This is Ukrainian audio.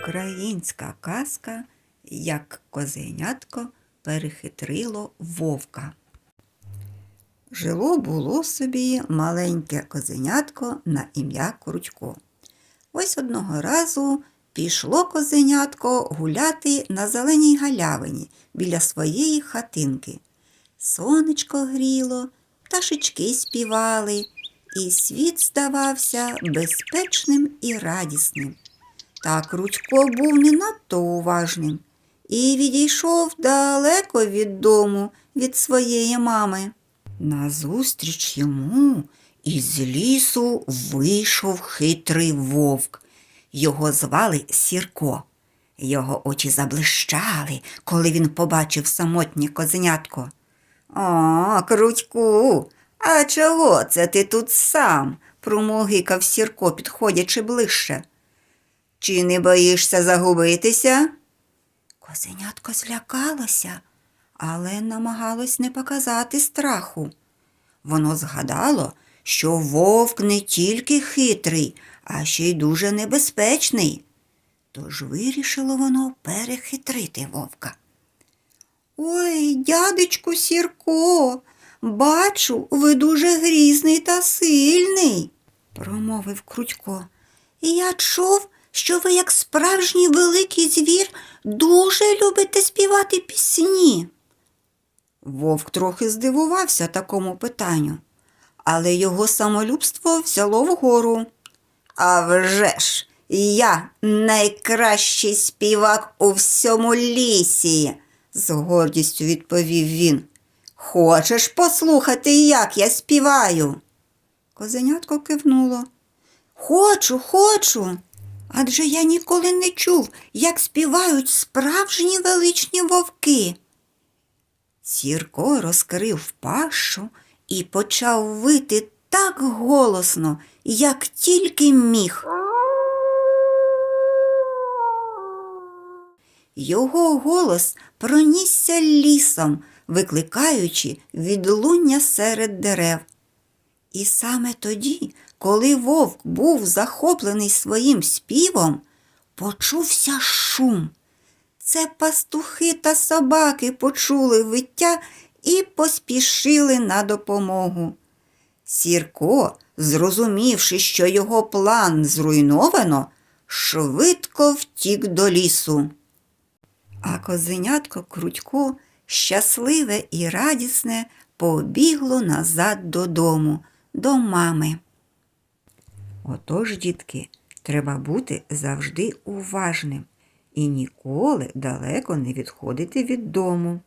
українська казка, як козенятко перехитрило вовка. Жило було собі маленьке козенятко на ім'я Крутько. Ось одного разу пішло козенятко гуляти на зеленій галявині біля своєї хатинки. Сонечко гріло, пташечки співали, і світ здавався безпечним і радісним. Та Крутько був не надто уважним і відійшов далеко від дому, від своєї мами. Назустріч йому із лісу вийшов хитрий вовк. Його звали Сірко. Його очі заблищали, коли він побачив самотнє козенятко. О, Крутьку, а чого це ти тут сам? промогикав Сірко, підходячи ближче. Чи не боїшся загубитися? Козенятко злякалося, але намагалось не показати страху. Воно згадало, що вовк не тільки хитрий, а ще й дуже небезпечний. Тож вирішило воно перехитрити вовка. Ой, дядечку Сірко, бачу, ви дуже грізний та сильний, промовив Крутько. І я чув, що ви, як справжній великий звір, дуже любите співати пісні. Вовк трохи здивувався такому питанню, але його самолюбство взяло вгору. А вже ж, я найкращий співак у всьому лісі, з гордістю відповів він. Хочеш послухати, як я співаю? Козенятко кивнуло. Хочу, хочу. Адже я ніколи не чув, як співають справжні величні вовки. Сірко розкрив пащу і почав вити так голосно, як тільки міг. Його голос пронісся лісом, викликаючи відлуння серед дерев. І саме тоді, коли вовк був захоплений своїм співом, почувся шум. Це пастухи та собаки почули виття і поспішили на допомогу. Сірко, зрозумівши, що його план зруйновано, швидко втік до лісу. А козенятко Крутько, щасливе і радісне, побігло назад додому, до мами. Отож, дітки, треба бути завжди уважним і ніколи далеко не відходити від дому.